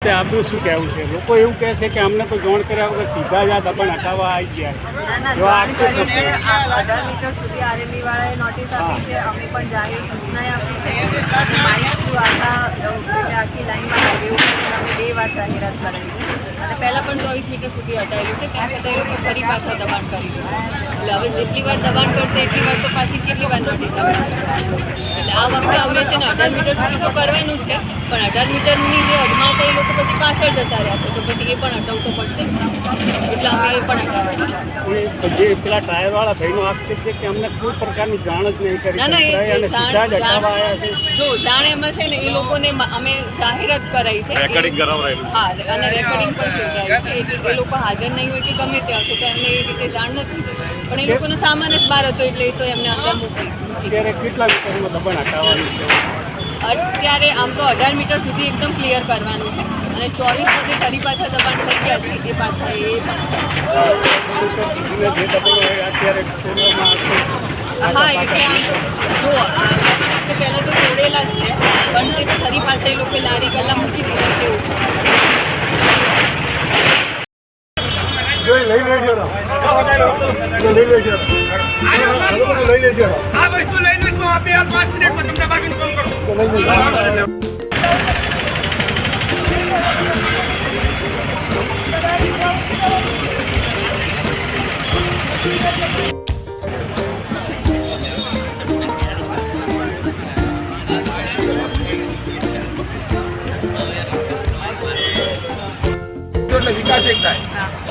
તે આપનું શું કહેવું છે? લોકો એવું કહે છે કે અમને કોઈ જોણ કર્યા વગર સીધા જ આ દબાણ હટાવવા આવી ગયા જો આક્ષેપ. અઢાર મીટર સુધી આરએમબી વાળાએ નોટિસ આપી છે. અમે પણ જાહેર સૂચનાએ આપી છે. માઇક થ્રુ આખા આખી લાઈનમાં ઉપર અમે બે વાર જાહેરાત કરાવી છે. અને પહેલાં પણ ચોવીસ મીટર સુધી હટાયેલું છે. તેમ છતાં એ લોકો ફરી પાછા દબાણ કરી દીધું એટલે હવે જેટલી વાર દબાણ કરશે એટલી વાર તો પાછી કેટલી વાર નોટિસ આપશે એટલે આ વખતે અમે છે ને અઢાર મીટર સુધી તો કરવાનું છે પણ અઢાર મીટરની જે અડમાં એ લોકો પછી પાછળ જતા રહ્યા છે તો પછી એ પણ હટાવવું તો પડશે. એટલે અમે એ પણ હટાવવાનું છે જે પેલા ટાયરવાળા ભાઈનો આક્ષેપ છે કે અમને કોઈ પ્રકારની જાણ જ નહીં કરી ના ના એ જ જાણ જો એમાં છે ને એ લોકોને અમે જાહેરાત કરાઈ છે. રેકોર્ડિંગ કરાવરાયું હા અને રેકોર્ડિંગ પણ કરાયું છે. એ લોકો હાજર નહીં હોય કે ગમે તે હશે તો એમને એ રીતે જાણ નથી. પણ એ લોકોનો સામાન જ બહાર હતો એટલે એ તો એમને અંદર મૂકી કેટલા મીટરમાં દબાણ હટાવવાનું છે? અત્યારે આમ તો અઢાર મીટર સુધી એકદમ ક્લિયર કરવાનું છે. અને ચોવીસ જે ફરી પાછા દબાણ થઈ ગયા છે એ પાછા એ હા એટલે આમ તો જો પહેલાં તો તોડેલા જ છે પણ જે ફરી પાછા એ લોકો લારી ગલ્લા મૂકી દીધા છે એવું. જોઈ, લઈ લેજો. લઈ લેજો. લઈ લેજો. આ વસ્તુ લઈ તો આપે આ પાંચ મિનિટમાં તમને લેજો વિકાસ એક થાય.